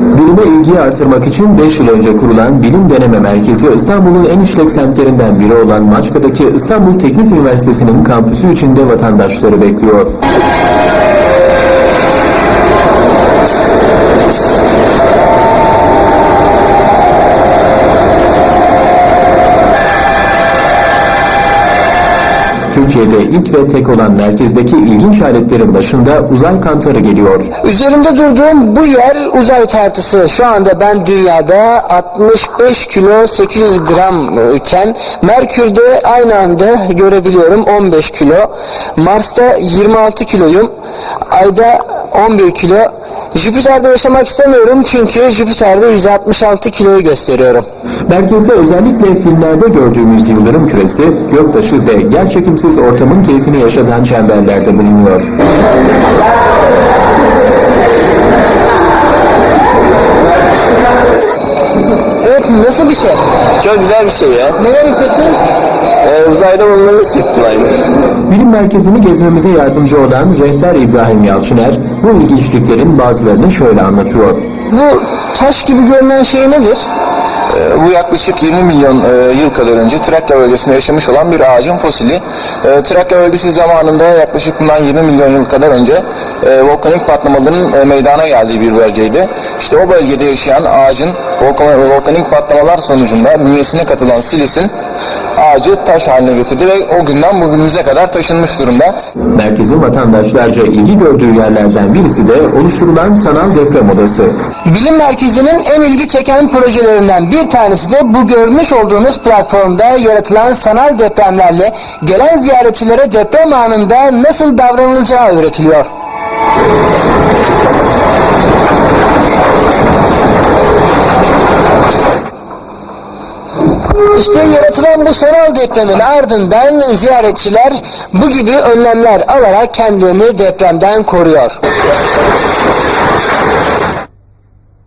Bilime ilgiyi artırmak için 5 yıl önce kurulan Bilim Deneme Merkezi İstanbul'un en işlek semtlerinden biri olan Maçka'daki İstanbul Teknik Üniversitesi'nin kampüsü içinde vatandaşları bekliyor. Türkiye'de ilk ve tek olan merkezdeki ilginç aletlerin başında uzay kantarı geliyor. Üzerinde durduğum bu yer uzay tartısı. Şu anda ben dünyada 65 kilo 800 gram e, iken Merkür'de aynı anda görebiliyorum 15 kilo. Mars'ta 26 kiloyum. Ayda 11 kilo. Jüpiter'de yaşamak istemiyorum çünkü Jüpiter'de 166 kiloyu gösteriyorum. Merkezde özellikle filmlerde gördüğümüz yıldırım küresi, göktaşı ve yerçekimsiz ortamın keyfini yaşatan çemberlerde bulunuyor. Evet nasıl bir şey? Çok güzel bir şey ya. Neler hissettin? Ee, uzayda bulunmanı hissettim aynı. Bilim merkezini gezmemize yardımcı olan rehber İbrahim Yalçıner, bu ilginçliklerin bazılarını şöyle anlatıyor. Bu taş gibi görünen şey nedir? Ee, bu yaklaşık 20 milyon e, yıl kadar önce Trakya bölgesinde yaşamış olan bir ağacın fosili. Ee, Trakya bölgesi zamanında yaklaşık bundan 20 milyon yıl kadar önce e, volkanik patlamaların e, meydana geldiği bir bölgeydi. İşte o bölgede yaşayan ağacın volkan- volkanik patlamalar sonucunda bünyesine katılan silisin ağacı taş haline getirdi ve o günden bugünümüze kadar taşınmış durumda. Merkezin vatandaşlarca ilgi gördüğü yerlerden birisi de oluşturulan sanal deprem odası. Bilim Merkezi'nin en ilgi çeken projelerinden bir tanesi de bu görmüş olduğunuz platformda yaratılan sanal depremlerle gelen ziyaretçilere deprem anında nasıl davranılacağı öğretiliyor. İşte yaratılan bu sanal depremin ardından ziyaretçiler bu gibi önlemler alarak kendilerini depremden koruyor.